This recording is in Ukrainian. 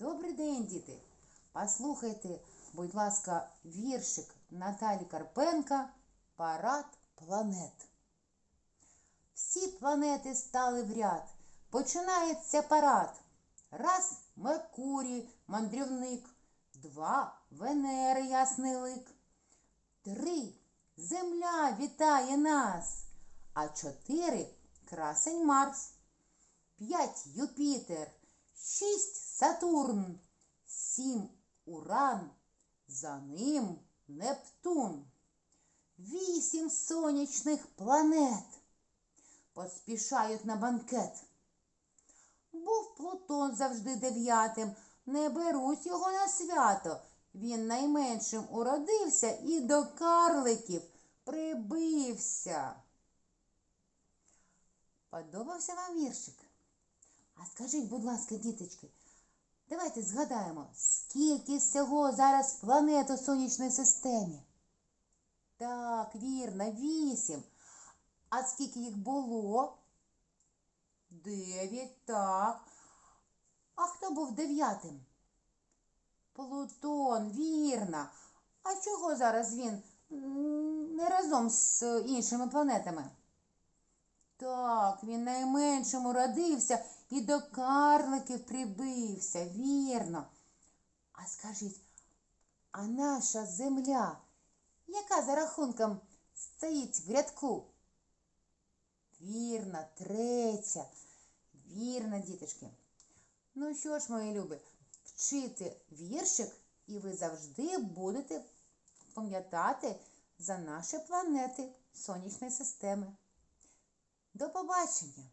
Добрий день, діти! Послухайте, будь ласка, віршик Наталі Карпенка Парад планет. Всі планети стали в ряд. Починається парад. Раз Меркурій, мандрівник, два Венери ясний лик. Три Земля вітає нас, а чотири красень Марс. П'ять Юпітер, Сатурн, сім Уран, за ним Нептун. Вісім сонячних планет поспішають на банкет. Був Плутон завжди дев'ятим, не беруть його на свято. Він найменшим уродився і до карликів прибився. Подобався вам віршик? А скажіть, будь ласка, діточки, давайте згадаємо, скільки всього зараз планет у сонячній системі? Так, вірно, вісім. А скільки їх було? Дев'ять, так. А хто був дев'ятим? Плутон, вірно. А чого зараз він не разом з іншими планетами? Так, він найменшим уродився і до карликів прибився, вірно. А скажіть, а наша земля, яка за рахунком стоїть в рядку? Вірно, третя. Вірно, діточки. Ну що ж, мої любі, вчити віршик, і ви завжди будете пам'ятати за наші планети сонячної системи. До побачення!